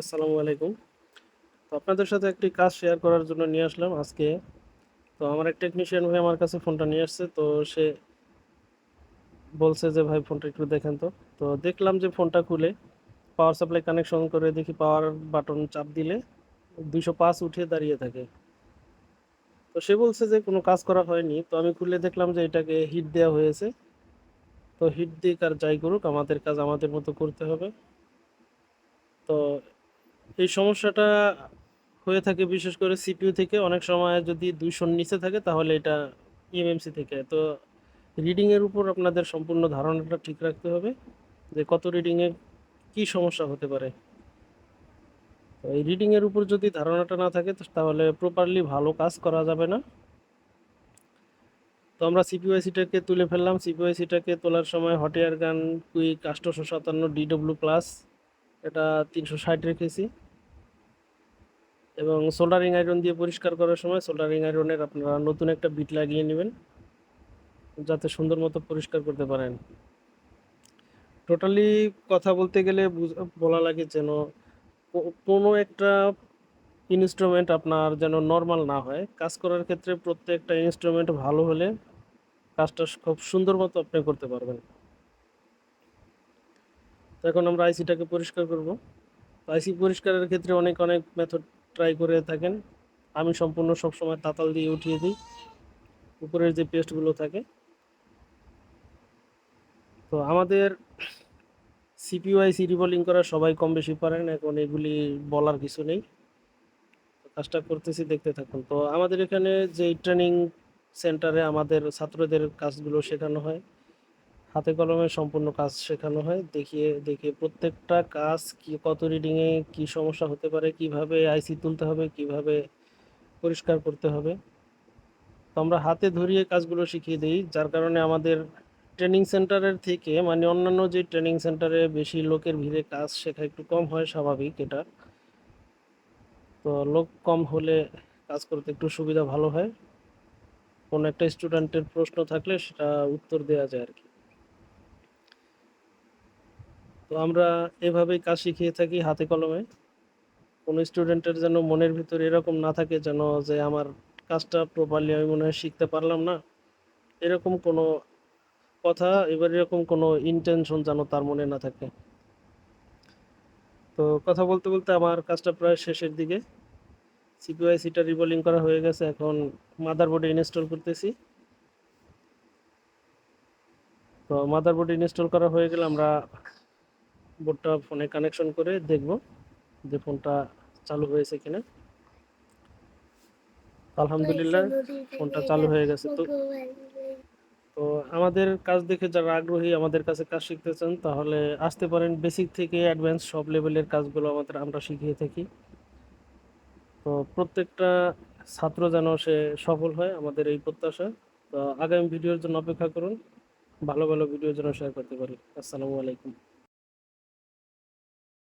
আসসালামু আলাইকুম। তো আপনাদের সাথে একটি কাজ শেয়ার করার জন্য নিয়ে আসলাম আজকে। তো আমার এক টেকনিশিয়ান ভাই আমার কাছে ফোনটা নিয়ে আসছে, তো সে বলছে যে, ভাই ফোনটা একটু দেখেন তো। তো দেখলাম যে ফোনটা খুলে পাওয়ার সাপ্লাই কানেকশন করে দেখি পাওয়ার বাটন চাপ দিলে দুইশো পাঁচ উঠে দাঁড়িয়ে থাকে। তো সে বলছে যে, কোনো কাজ করা হয়নি। তো আমি খুলে দেখলাম যে এটাকে হিট দেওয়া হয়েছে। তো হিট দিক আর যাই করুক, আমাদের কাজ আমাদের মতো করতে হবে। তো এই সমস্যাটা হয়ে থাকে বিশেষ করে সিপিইউ থেকে। অনেক সময় যদি দুইশোর নিচে থাকে, তাহলে এটা ইএমএমসি থেকে। তো রিডিংয়ের উপর আপনাদের সম্পূর্ণ ধারণাটা ঠিক রাখতে হবে যে কত রিডিংয়ে কী সমস্যা হতে পারে। এই রিডিংয়ের উপর যদি ধারণাটা না থাকে, তাহলে প্রপারলি ভালো কাজ করা যাবে না। তো আমরা সিপিওআইসিটাকে তুলে ফেললাম। সিপিওআইসিটাকে তোলার সময় হট এয়ার গান, কুইক আষ্টশো সাতান্ন ডিডব্লিউ প্লাস এটা তিনশো ষাট রেখেছি। এবং সোল্ডারিং আয়রন দিয়ে পরিষ্কার করার সময় সোল্ডারিং আয়রনের আপনারা নতুন একটা বিট লাগিয়ে নেবেন, যাতে সুন্দর মতো পরিষ্কার করতে পারেন। টোটালি কথা বলতে গেলে বলা লাগে যেন কোনো একটা ইনস্ট্রুমেন্ট আপনার যেন নর্মাল না হয়। কাজ করার ক্ষেত্রে প্রত্যেকটা ইনস্ট্রুমেন্ট ভালো হলে কাজটা খুব সুন্দর মতো আপনি করতে পারবেন। তো এখন আমরা আইসিটাকে পরিষ্কার করব। আইসি পরিষ্কারের ক্ষেত্রে অনেক অনেক মেথড ট্রাই করে থাকেন। আমি সম্পূর্ণ সবসময় তাতাল দিয়ে উঠিয়ে দিই। উপরের যে পেস্টগুলো থাকে। তো আমাদের সিপিওআইসি রিভলিং করা সবাই কম বেশি পারেন। এখন এগুলি বলার কিছু নেই। কাজটা করতেছি, দেখতে থাকুন। তো আমাদের এখানে যে ট্রেনিং সেন্টারে আমাদের ছাত্রদের কাজগুলো শেখানো হয় হাতে কলমে সম্পূর্ণ কাজ শেখানো হয়। দেখিয়ে দেখিয়ে প্রত্যেকটা কাজ কি, কত রিডিংয়ে কি সমস্যা হতে পারে, কীভাবে আইসি তুলতে হবে, কীভাবে পরিষ্কার করতে হবে। তো আমরা হাতে ধরিয়ে কাজগুলো শিখিয়ে দিই, যার কারণে আমাদের ট্রেনিং সেন্টারের থেকে মানে অন্যান্য যে ট্রেনিং সেন্টারে বেশি লোকের ভিড়ে কাজ শেখা একটু কম হয়, স্বাভাবিক এটা। তো লোক কম হলে কাজ করতে একটু সুবিধা ভালো হয়। কোনো একটা স্টুডেন্টের প্রশ্ন থাকলে সেটা উত্তর দেওয়া যায় আর কি। তো আমরা এভাবেই কাজ শিখিয়ে থাকি হাতে কলমে। কোনো স্টুডেন্টের যেন মনের ভিতরে এরকম না থাকে যেন যে আমার কাজটা প্রপারলি আমি মনে হয় শিখতে পারলাম না। এরকম কোনো কথা, এবার এরকম কোনো ইন্টেনশন যেন তার মনে না থাকে। তো কথা বলতে বলতে আমার কাজটা প্রায় শেষের দিকে। সিপিআই সিটা রিবোলিং করা হয়ে গেছে, এখন মাদারবোর্ডে ইনস্টল করতেছি। তো মাদারবোর্ড ইনস্টল করা হয়ে গেলে আমরা বোর্ডটা ফোনে কানেকশন করে দেখব যে ফোনটা চালু হয়েছে কিনা। আলহামদুলিল্লাহ ফোনটা চালু হয়ে গেছে। তো তো আমাদের কাজ দেখে যারা আগ্রহী আমাদের কাছে কাজ শিখতে চান তাহলে আসতে পারেন। বেসিক থেকে অ্যাডভান্স সব লেভেলের কাজগুলো আমাদের আমরা শিখিয়ে থাকি। তো প্রত্যেকটা ছাত্র যেন সে সফল হয় আমাদের এই প্রত্যাশা। তো আগামী ভিডিওর জন্য অপেক্ষা করুন। ভালো ভালো ভিডিও যেন শেয়ার করতে পারি। আসসালামু আলাইকুম।